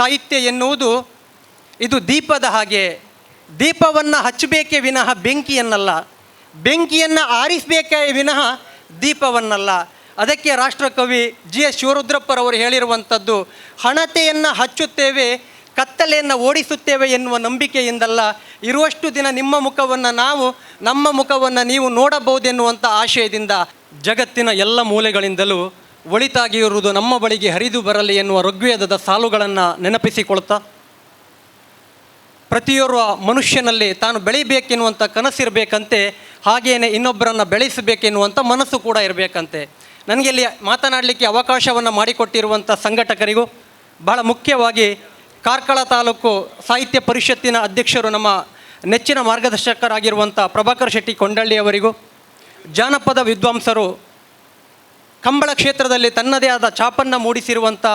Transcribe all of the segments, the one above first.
ಸಾಹಿತ್ಯ ಎನ್ನುವುದು ಇದು ದೀಪದ ಹಾಗೆ. ದೀಪವನ್ನು ಹಚ್ಚಬೇಕೇ ವಿನಃ ಬೆಂಕಿಯನ್ನಲ್ಲ. ಬೆಂಕಿಯನ್ನು ಆರಿಸಬೇಕೇ ವಿನಃ ದೀಪವನ್ನಲ್ಲ. ಅದಕ್ಕೆ ರಾಷ್ಟ್ರಕವಿ ಜಿ ಎಸ್ ಶಿವರುದ್ರಪ್ಪರವರು ಹೇಳಿರುವಂಥದ್ದು, ಹಣತೆಯನ್ನು ಹಚ್ಚುತ್ತೇವೆ, ಕತ್ತಲೆಯನ್ನು ಓಡಿಸುತ್ತೇವೆ ಎನ್ನುವ ನಂಬಿಕೆಯಿಂದಲ್ಲ ಇರುವಷ್ಟು ದಿನ ನಿಮ್ಮ ಮುಖವನ್ನು ನಾವು, ನಮ್ಮ ಮುಖವನ್ನು ನೀವು ನೋಡಬಹುದೆನ್ನುವಂಥ ಆಶಯದಿಂದ ಜಗತ್ತಿನ ಎಲ್ಲ ಮೂಲೆಗಳಿಂದಲೂ ಒಳಿತಾಗಿ ಇರುವುದು ನಮ್ಮ ಬಳಿಗೆ ಹರಿದು ಬರಲಿ ಎನ್ನುವ ಋಗ್ವೇದದ ಸಾಲುಗಳನ್ನು ನೆನಪಿಸಿಕೊಳ್ತಾ ಪ್ರತಿಯೊರ್ವ ಮನುಷ್ಯನಲ್ಲಿ ತಾನು ಬೆಳಿಬೇಕೆನ್ನುವಂಥ ಕನಸಿರಬೇಕಂತೆ ಹಾಗೆಯೇ ಇನ್ನೊಬ್ಬರನ್ನು ಬೆಳೆಸಬೇಕೆನ್ನುವಂಥ ಮನಸ್ಸು ಕೂಡ ಇರಬೇಕಂತೆ. ನನಗೆ ಇಲ್ಲಿ ಮಾತನಾಡಲಿಕ್ಕೆ ಅವಕಾಶವನ್ನು ಮಾಡಿಕೊಟ್ಟಿರುವಂಥ ಸಂಘಟಕರಿಗೂ, ಬಹಳ ಮುಖ್ಯವಾಗಿ ಕಾರ್ಕಳ ತಾಲೂಕು ಸಾಹಿತ್ಯ ಪರಿಷತ್ತಿನ ಅಧ್ಯಕ್ಷರು ನಮ್ಮ ನೆಚ್ಚಿನ ಮಾರ್ಗದರ್ಶಕರಾಗಿರುವಂಥ ಪ್ರಭಾಕರ್ ಶೆಟ್ಟಿ ಕೊಂಡಳ್ಳಿಯವರಿಗೂ, ಜಾನಪದ ವಿದ್ವಾಂಸರು ಕಂಬಳ ಕ್ಷೇತ್ರದಲ್ಲಿ ತನ್ನದೇ ಆದ ಛಾಪನ್ನು ಮೂಡಿಸಿರುವಂಥ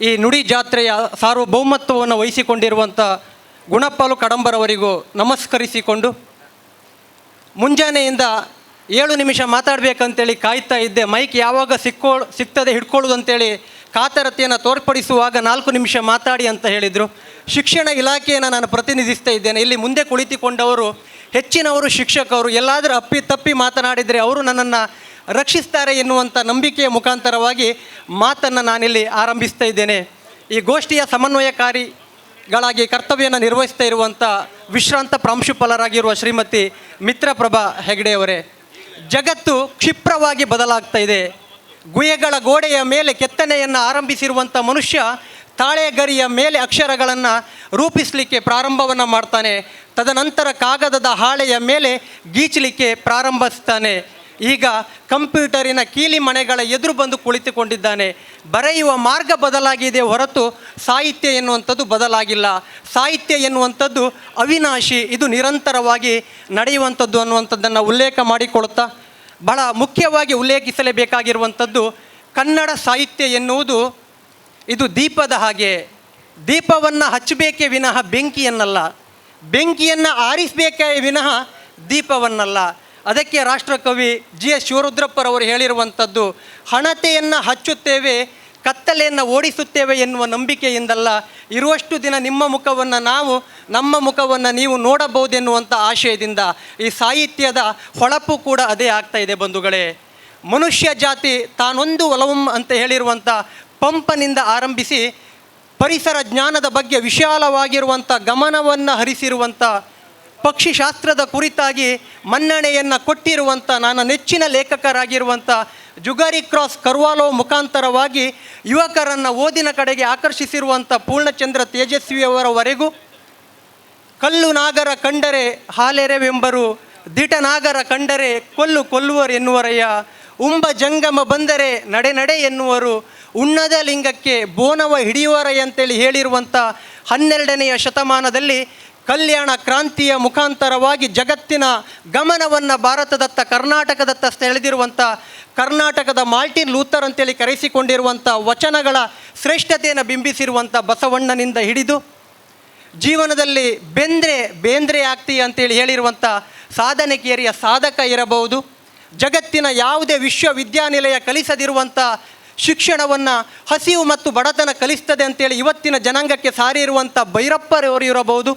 ಈ ನುಡಿ ಜಾತ್ರೆಯ ಸಾರ್ವಭೌಮತ್ವವನ್ನು ವಹಿಸಿಕೊಂಡಿರುವಂಥ ಗುಣಪಾಲು ಕಡಂಬರವರಿಗೂ ನಮಸ್ಕರಿಸಿಕೊಂಡು ಮುಂಜಾನೆಯಿಂದ ಏಳು ನಿಮಿಷ ಮಾತಾಡಬೇಕಂತೇಳಿ ಕಾಯ್ತಾ ಇದ್ದೆ. ಮೈಕ್ ಯಾವಾಗ ಸಿಕ್ಕೋ, ಸಿಗ್ತದೆ ಹಿಡ್ಕೊಳ್ಳೋದಂತೇಳಿ ಕಾತರತೆಯನ್ನು ತೋರ್ಪಡಿಸುವಾಗ ನಾಲ್ಕು ನಿಮಿಷ ಮಾತಾಡಿ ಅಂತ ಹೇಳಿದರು. ಶಿಕ್ಷಣ ಇಲಾಖೆಯನ್ನು ನಾನು ಪ್ರತಿನಿಧಿಸ್ತಾ ಇದ್ದೇನೆ. ಇಲ್ಲಿ ಮುಂದೆ ಕುಳಿತುಕೊಂಡವರು, ಹೆಚ್ಚಿನವರು ಶಿಕ್ಷಕರು, ಎಲ್ಲಾದರೂ ಅಪ್ಪಿ ತಪ್ಪಿ ಮಾತನಾಡಿದರೆ ಅವರು ನನ್ನನ್ನು ರಕ್ಷಿಸ್ತಾರೆ ಎನ್ನುವಂಥ ನಂಬಿಕೆಯ ಮುಖಾಂತರವಾಗಿ ಮಾತನ್ನು ನಾನಿಲ್ಲಿ ಆರಂಭಿಸ್ತಾ ಇದ್ದೇನೆ. ಈ ಗೋಷ್ಠಿಯ ಸಮನ್ವಯಕಾರಿಗಳಾಗಿ ಕರ್ತವ್ಯನ ನಿರ್ವಹಿಸ್ತಾ ಇರುವಂಥ ವಿಶ್ರಾಂತ ಪ್ರಾಂಶುಪಾಲರಾಗಿರುವ ಶ್ರೀಮತಿ ಮಿತ್ರಪ್ರಭಾ ಹೆಗಡೆಯವರೇ ಜಗತ್ತು ಕ್ಷಿಪ್ರವಾಗಿ ಬದಲಾಗ್ತಾ ಇದೆ. ಗುಹೆಗಳ ಗೋಡೆಯ ಮೇಲೆ ಕೆತ್ತನೆಯನ್ನು ಆರಂಭಿಸಿರುವಂಥ ಮನುಷ್ಯ ತಾಳೆಗರಿಯ ಮೇಲೆ ಅಕ್ಷರಗಳನ್ನು ರೂಪಿಸಲಿಕ್ಕೆ ಪ್ರಾರಂಭವನ್ನು ಮಾಡ್ತಾನೆ. ತದನಂತರ ಕಾಗದದ ಹಾಳೆಯ ಮೇಲೆ ಗೀಚಲಿಕ್ಕೆ ಪ್ರಾರಂಭಿಸ್ತಾನೆ. ಈಗ ಕಂಪ್ಯೂಟರಿನ ಕೀಲಿ ಮನೆಗಳ ಎದುರು ಬಂದು ಕುಳಿತುಕೊಂಡಿದ್ದಾನೆ. ಬರೆಯುವ ಮಾರ್ಗ ಬದಲಾಗಿದೆ ಹೊರತು ಸಾಹಿತ್ಯ ಎನ್ನುವಂಥದ್ದು ಬದಲಾಗಿಲ್ಲ. ಸಾಹಿತ್ಯ ಎನ್ನುವಂಥದ್ದು ಅವಿನಾಶಿ, ಇದು ನಿರಂತರವಾಗಿ ನಡೆಯುವಂಥದ್ದು ಅನ್ನುವಂಥದ್ದನ್ನು ಉಲ್ಲೇಖ ಮಾಡಿಕೊಳ್ಳುತ್ತಾ, ಬಹಳ ಮುಖ್ಯವಾಗಿ ಉಲ್ಲೇಖಿಸಲೇಬೇಕಾಗಿರುವಂಥದ್ದು ಕನ್ನಡ ಸಾಹಿತ್ಯ ಎನ್ನುವುದು ಇದು ದೀಪದ ಹಾಗೆ. ದೀಪವನ್ನು ಹಚ್ಚಬೇಕೇ ವಿನಃ ಬೆಂಕಿಯನ್ನಲ್ಲ. ಬೆಂಕಿಯನ್ನು ಆರಿಸಬೇಕೇ ವಿನಃ ದೀಪವನ್ನಲ್ಲ. ಅದಕ್ಕೆ ರಾಷ್ಟ್ರಕವಿ ಜಿ ಎಸ್ ಶಿವರುದ್ರಪ್ಪರವರು ಹೇಳಿರುವಂಥದ್ದು, ಹಣತೆಯನ್ನು ಹಚ್ಚುತ್ತೇವೆ, ಕತ್ತಲೆಯನ್ನು ಓಡಿಸುತ್ತೇವೆ ಎನ್ನುವ ನಂಬಿಕೆಯಿಂದಲ್ಲ, ಇರುವಷ್ಟು ದಿನ ನಿಮ್ಮ ಮುಖವನ್ನು ನಾವು, ನಮ್ಮ ಮುಖವನ್ನು ನೀವು ನೋಡಬಹುದೆನ್ನುವಂಥ ಆಶಯದಿಂದ ಈ ಸಾಹಿತ್ಯದ ಹೊಳಪು ಕೂಡ ಅದೇ ಆಗ್ತಾ ಇದೆ ಬಂಧುಗಳೇ. ಮನುಷ್ಯ ಜಾತಿ ತಾನೊಂದು ಒಲವಂ ಅಂತ ಹೇಳಿರುವಂಥ ಪಂಪನಿಂದ ಆರಂಭಿಸಿ ಪರಿಸರ ಜ್ಞಾನದ ಬಗ್ಗೆ ವಿಶಾಲವಾಗಿರುವಂಥ ಗಮನವನ್ನು ಹರಿಸಿರುವಂಥ ಪಕ್ಷಿಶಾಸ್ತ್ರದ ಕುರಿತಾಗಿ ಮನ್ನಣೆಯನ್ನು ಕೊಟ್ಟಿರುವಂಥ ನನ್ನ ನೆಚ್ಚಿನ ಲೇಖಕರಾಗಿರುವಂಥ ಜುಗಾರಿ ಕ್ರಾಸ್ ಕರ್ವಾಲೋ ಮುಖಾಂತರವಾಗಿ ಯುವಕರನ್ನು ಓದಿನ ಕಡೆಗೆ ಆಕರ್ಷಿಸಿರುವಂಥ ಪೂರ್ಣಚಂದ್ರ ತೇಜಸ್ವಿಯವರವರೆಗೂ ಕಲ್ಲು ನಾಗರ ಕಂಡರೆ ಹಾಲೆರೆವೆಂಬರು ದಿಟನಾಗರ ಕಂಡರೆ ಕೊಲ್ಲು ಕೊಲ್ಲುವರು ಎನ್ನುವರಯ್ಯ, ಉಂಬ ಜಂಗಮ ಬಂದರೆ ನಡೆ ನಡೆ ಎನ್ನುವರು, ಉಣ್ಣದ ಲಿಂಗಕ್ಕೆ ಬೋನವ ಹಿಡಿಯುವರಯ್ಯ ಅಂತೇಳಿ ಹೇಳಿರುವಂಥ ಹನ್ನೆರಡನೆಯ ಶತಮಾನದಲ್ಲಿ ಕಲ್ಯಾಣ ಕ್ರಾಂತಿಯ ಮುಖಾಂತರವಾಗಿ ಜಗತ್ತಿನ ಗಮನವನ್ನು ಭಾರತದತ್ತ, ಕರ್ನಾಟಕದತ್ತ ಸೆಳೆದಿರುವಂಥ ಕರ್ನಾಟಕದ ಮಾಲ್ಟಿನ್ ಲೂಥರ್ ಅಂತೇಳಿ ಕರೆಸಿಕೊಂಡಿರುವಂಥ ವಚನಗಳ ಶ್ರೇಷ್ಠತೆಯನ್ನು ಬಿಂಬಿಸಿರುವಂಥ ಬಸವಣ್ಣನಿಂದ ಹಿಡಿದು, ಜೀವನದಲ್ಲಿ ಬೆಂದ್ರೆ ಬೇಂದ್ರೆ ಆಗ್ತೀಯ ಅಂತೇಳಿ ಹೇಳಿರುವಂಥ ಸಾಧನೆಗೇರಿಯ ಸಾಧಕ ಇರಬಹುದು, ಜಗತ್ತಿನ ಯಾವುದೇ ವಿಶ್ವವಿದ್ಯಾನಿಲಯ ಕಲಿಸದಿರುವಂಥ ಶಿಕ್ಷಣವನ್ನು ಹಸಿವು ಮತ್ತು ಬಡತನ ಕಲಿಸ್ತದೆ ಅಂತೇಳಿ ಇವತ್ತಿನ ಜನಾಂಗಕ್ಕೆ ಸಾರಿರುವಂಥ ಭೈರಪ್ಪರವರು ಇರಬಹುದು.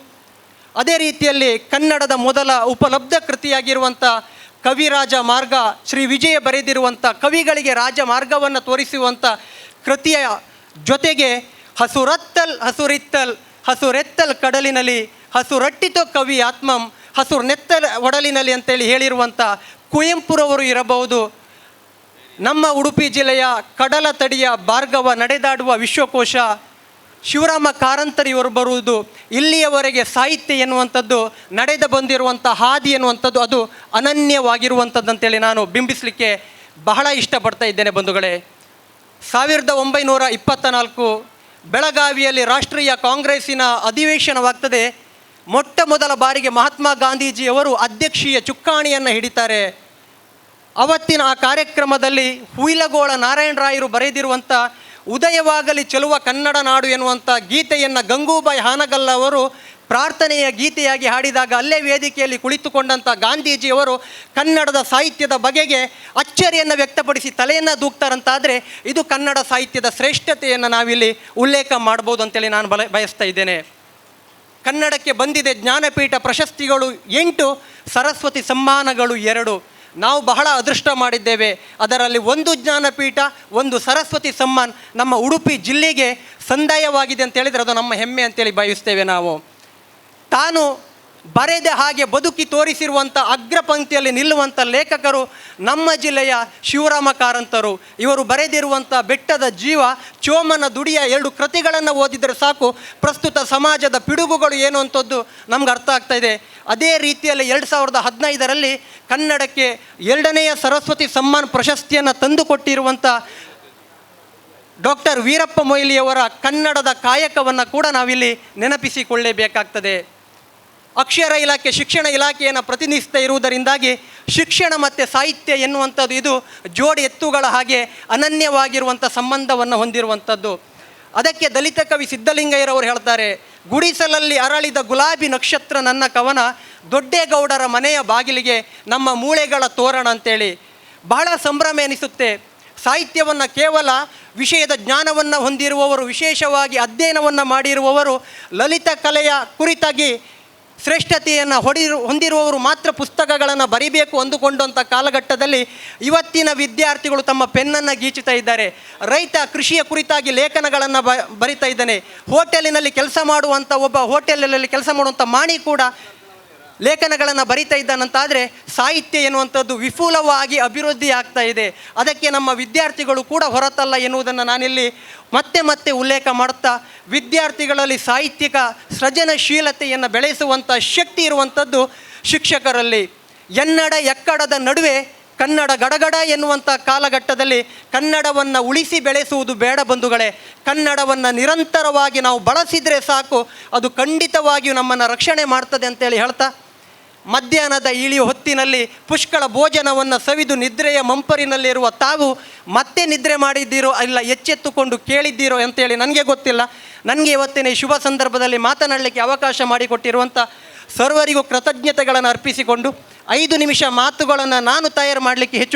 ಅದೇ ರೀತಿಯಲ್ಲಿ ಕನ್ನಡದ ಮೊದಲ ಉಪಲಬ್ಧ ಕೃತಿಯಾಗಿರುವಂಥ ಕವಿರಾಜ ಮಾರ್ಗ, ಶ್ರೀ ವಿಜಯ ಬರೆದಿರುವಂಥ ಕವಿಗಳಿಗೆ ರಾಜ ಮಾರ್ಗವನ್ನು ತೋರಿಸುವಂಥ ಕೃತಿಯ ಜೊತೆಗೆ ಹಸುರತ್ತಲ್ ಹಸುರಿತ್ತಲ್, ಹಸುರೆತ್ತಲ್ ಕಡಲಿನಲ್ಲಿ, ಹಸುರಟ್ಟಿತು ಕವಿ ಆತ್ಮಂ ಹಸುರು ನೆತ್ತಲ್ ಒಡಲಿನಲ್ಲಿ ಅಂತೇಳಿ ಹೇಳಿರುವಂಥ ಕುವೆಂಪುರವರು ಇರಬಹುದು. ನಮ್ಮ ಉಡುಪಿ ಜಿಲ್ಲೆಯ ಕಡಲ ತಡಿಯ ಭಾರ್ಗವ ನಡೆದಾಡುವ ವಿಶ್ವಕೋಶ ಶಿವರಾಮ ಕಾರಂತರಿಯವರು ಬರುವುದು ಇಲ್ಲಿಯವರೆಗೆ ಸಾಹಿತ್ಯ ಎನ್ನುವಂಥದ್ದು, ನಡೆದು ಬಂದಿರುವಂಥ ಹಾದಿ ಎನ್ನುವಂಥದ್ದು ಅದು ಅನನ್ಯವಾಗಿರುವಂಥದ್ದು ಅಂತೇಳಿ ನಾನು ಬಿಂಬಿಸಲಿಕ್ಕೆ ಬಹಳ ಇಷ್ಟಪಡ್ತಾ ಇದ್ದೇನೆ ಬಂಧುಗಳೇ. ಸಾವಿರದ ಒಂಬೈನೂರ ಇಪ್ಪತ್ತ ನಾಲ್ಕು ಬೆಳಗಾವಿಯಲ್ಲಿ ರಾಷ್ಟ್ರೀಯ ಕಾಂಗ್ರೆಸ್ಸಿನ ಅಧಿವೇಶನವಾಗ್ತದೆ. ಮೊಟ್ಟ ಮೊದಲ ಬಾರಿಗೆ ಮಹಾತ್ಮ ಗಾಂಧೀಜಿಯವರು ಅಧ್ಯಕ್ಷೀಯ ಚುಕ್ಕಾಣಿಯನ್ನು ಹಿಡಿತಾರೆ. ಅವತ್ತಿನ ಆ ಕಾರ್ಯಕ್ರಮದಲ್ಲಿ ಹುಯಿಲಗೋಳ ನಾರಾಯಣ ರಾಯರು ಬರೆದಿರುವಂಥ ಉದಯವಾಗಲಿ ಚೆಲುವ ಕನ್ನಡ ನಾಡು ಎನ್ನುವಂಥ ಗೀತೆಯನ್ನು ಗಂಗೂಬಾಯಿ ಹಾನಗಲ್ಲ ಅವರು ಪ್ರಾರ್ಥನೆಯ ಗೀತೆಯಾಗಿ ಹಾಡಿದಾಗ ಅಲ್ಲೇ ವೇದಿಕೆಯಲ್ಲಿ ಕುಳಿತುಕೊಂಡಂಥ ಗಾಂಧೀಜಿಯವರು ಕನ್ನಡದ ಸಾಹಿತ್ಯದ ಬಗೆಗೆ ಅಚ್ಚರಿಯನ್ನು ವ್ಯಕ್ತಪಡಿಸಿ ತಲೆಯನ್ನು ದೂಕ್ತಾರಂತಾದರೆ ಇದು ಕನ್ನಡ ಸಾಹಿತ್ಯದ ಶ್ರೇಷ್ಠತೆಯನ್ನು ನಾವಿಲ್ಲಿ ಉಲ್ಲೇಖ ಮಾಡ್ಬೋದು ಅಂತೇಳಿ ನಾನು ಬಲ, ಬಯಸ್ತಾ ಇದ್ದೇನೆ. ಕನ್ನಡಕ್ಕೆ ಬಂದಿದೆ ಜ್ಞಾನಪೀಠ ಪ್ರಶಸ್ತಿಗಳು ಎಂಟು, ಸರಸ್ವತಿ ಸಮ್ಮಾನಗಳು ಎರಡು. ನಾವು ಬಹಳ ಅದೃಷ್ಟ ಮಾಡಿದ್ದೇವೆ. ಅದರಲ್ಲಿ ಒಂದು ಜ್ಞಾನಪೀಠ, ಒಂದು ಸರಸ್ವತಿ ಸಮ್ಮಾನ್ ನಮ್ಮ ಉಡುಪಿ ಜಿಲ್ಲೆಗೆ ಸಂದಾಯವಾಗಿದೆ ಅಂತ ಹೇಳಿದರೆ ಅದು ನಮ್ಮ ಹೆಮ್ಮೆ ಅಂತೇಳಿ ಭಾವಿಸ್ತೇವೆ ನಾವು. ತಾನು ಬರೆದ ಹಾಗೆ ಬದುಕಿ ತೋರಿಸಿರುವಂಥ ಅಗ್ರಪಂಕ್ತಿಯಲ್ಲಿ ನಿಲ್ಲುವಂಥ ಲೇಖಕರು ನಮ್ಮ ಜಿಲ್ಲೆಯ ಶಿವರಾಮ ಕಾರಂತರು. ಇವರು ಬರೆದಿರುವಂಥ ಬೆಟ್ಟದ ಜೀವ, ಚೋಮನ ದುಡಿಯ ಎರಡು ಕೃತಿಗಳನ್ನು ಓದಿದರೆ ಸಾಕು. ಪ್ರಸ್ತುತ ಸಮಾಜದ ಪಿಡುಗುಗಳು ಏನು ಅಂತದ್ದು ನಮ್ಗೆ ಅರ್ಥ ಆಗ್ತಾ ಇದೆ. ಅದೇ ರೀತಿಯಲ್ಲಿ ಎರಡು ಸಾವಿರದ ಹದಿನೈದರಲ್ಲಿ ಕನ್ನಡಕ್ಕೆ ಎರಡನೆಯ ಸರಸ್ವತಿ ಸಮ್ಮಾನ್ ಪ್ರಶಸ್ತಿಯನ್ನು ತಂದುಕೊಟ್ಟಿರುವಂಥ ಡಾಕ್ಟರ್ ವೀರಪ್ಪ ಮೊಯ್ಲಿಯವರ ಕನ್ನಡದ ಕಾಯಕವನ್ನು ಕೂಡ ನಾವಿಲ್ಲಿ ನೆನಪಿಸಿಕೊಳ್ಳೇಬೇಕಾಗ್ತದೆ. ಅಕ್ಷರ ಇಲಾಖೆ, ಶಿಕ್ಷಣ ಇಲಾಖೆಯನ್ನು ಪ್ರತಿನಿಧಿಸ್ತಾ ಇರುವುದರಿಂದಾಗಿ ಶಿಕ್ಷಣ ಮತ್ತು ಸಾಹಿತ್ಯ ಎನ್ನುವಂಥದ್ದು ಇದು ಜೋಡಿ ಎತ್ತುಗಳ ಹಾಗೆ ಅನನ್ಯವಾಗಿರುವಂಥ ಸಂಬಂಧವನ್ನು ಹೊಂದಿರುವಂಥದ್ದು. ಅದಕ್ಕೆ ದಲಿತ ಕವಿ ಸಿದ್ಧಲಿಂಗಯ್ಯರವರು ಹೇಳ್ತಾರೆ, ಗುಡಿಸಲಲ್ಲಿ ಅರಳಿದ ಗುಲಾಬಿ ನಕ್ಷತ್ರ ನನ್ನ ಕವನ ದೊಡ್ಡೇಗೌಡರ ಮನೆಯ ಬಾಗಿಲಿಗೆ ನಮ್ಮ ಮೂಳೆಗಳ ತೋರಣ ಅಂತೇಳಿ. ಬಹಳ ಸಂಭ್ರಮ ಎನಿಸುತ್ತೆ. ಸಾಹಿತ್ಯವನ್ನು ಕೇವಲ ವಿಷಯದ ಜ್ಞಾನವನ್ನು ಹೊಂದಿರುವವರು, ವಿಶೇಷವಾಗಿ ಅಧ್ಯಯನವನ್ನು ಮಾಡಿರುವವರು ಲಲಿತ ಕಲೆಯ ಕುರಿತಾಗಿ ಶ್ರೇಷ್ಠತೆಯನ್ನು ಹೊಡಿ ಹೊಂದಿರುವವರು ಮಾತ್ರ ಪುಸ್ತಕಗಳನ್ನು ಬರಿಬೇಕು ಅಂದುಕೊಂಡಂಥ ಕಾಲಘಟ್ಟದಲ್ಲಿ ಇವತ್ತಿನ ವಿದ್ಯಾರ್ಥಿಗಳು ತಮ್ಮ ಪೆನ್ನನ್ನು ಗೀಚುತ್ತಾ ಇದ್ದಾರೆ. ರೈತ ಕೃಷಿಯ ಕುರಿತಾಗಿ ಲೇಖನಗಳನ್ನು ಬ, ಬರಿತಾ ಇದ್ದಾನೆ. ಹೋಟೆಲಿನಲ್ಲಿ ಕೆಲಸ ಮಾಡುವಂಥ ಒಬ್ಬ, ಹೋಟೆಲಲ್ಲಿ ಕೆಲಸ ಮಾಡುವಂಥ ಮಾಣಿ ಕೂಡ ಲೇಖನಗಳನ್ನು ಬರಿತಾ ಇದ್ದಾನಂತಾದರೆ ಸಾಹಿತ್ಯ ಎನ್ನುವಂಥದ್ದು ವಿಫುಲವಾಗಿ ಅಭಿವೃದ್ಧಿ ಆಗ್ತಾ ಇದೆ. ಅದಕ್ಕೆ ನಮ್ಮ ವಿದ್ಯಾರ್ಥಿಗಳು ಕೂಡ ಹೊರತಲ್ಲ ಎನ್ನುವುದನ್ನು ನಾನಿಲ್ಲಿ ಮತ್ತೆ ಮತ್ತೆ ಉಲ್ಲೇಖ ಮಾಡುತ್ತಾ ವಿದ್ಯಾರ್ಥಿಗಳಲ್ಲಿ ಸಾಹಿತ್ಯಿಕ ಸೃಜನಶೀಲತೆಯನ್ನು ಬೆಳೆಸುವಂಥ ಶಕ್ತಿ ಇರುವಂಥದ್ದು ಶಿಕ್ಷಕರಲ್ಲಿ. ಎನ್ನಡ ಎಕ್ಕಡದ ನಡುವೆ ಕನ್ನಡ ಗಡಗಡ ಎನ್ನುವಂಥ ಕಾಲಘಟ್ಟದಲ್ಲಿ ಕನ್ನಡವನ್ನು ಉಳಿಸಿ ಬೆಳೆಸುವುದು ಬೇಡ ಬಂಧುಗಳೇ. ಕನ್ನಡವನ್ನು ನಿರಂತರವಾಗಿ ನಾವು ಬಳಸಿದರೆ ಸಾಕು, ಅದು ಖಂಡಿತವಾಗಿಯೂ ನಮ್ಮನ್ನು ರಕ್ಷಣೆ ಮಾಡ್ತದೆ ಅಂತೇಳಿ ಹೇಳ್ತಾ ಮಧ್ಯಾಹ್ನದ ಇಳಿ ಹೊತ್ತಿನಲ್ಲಿ ಪುಷ್ಕಳ ಭೋಜನವನ್ನು ಸವಿದು ನಿದ್ರೆಯ ಮಂಪರಿನಲ್ಲಿರುವ ತಾವು ಮತ್ತೆ ನಿದ್ರೆ ಮಾಡಿದ್ದೀರೋ ಇಲ್ಲ ಎಚ್ಚೆತ್ತುಕೊಂಡು ಕೇಳಿದ್ದೀರೋ ಅಂತೇಳಿ ನನಗೆ ಗೊತ್ತಿಲ್ಲ. ನನಗೆ ಇವತ್ತಿನ ಶುಭ ಸಂದರ್ಭದಲ್ಲಿ ಮಾತನಾಡಲಿಕ್ಕೆ ಅವಕಾಶ ಮಾಡಿಕೊಟ್ಟಿರುವಂಥ ಸರ್ವರಿಗೂ ಕೃತಜ್ಞತೆಗಳನ್ನು ಅರ್ಪಿಸಿಕೊಂಡು ಐದು ನಿಮಿಷ ಮಾತುಗಳನ್ನು ನಾನು ತಯಾರು ಮಾಡಲಿಕ್ಕೆ ಹೆಚ್ಚು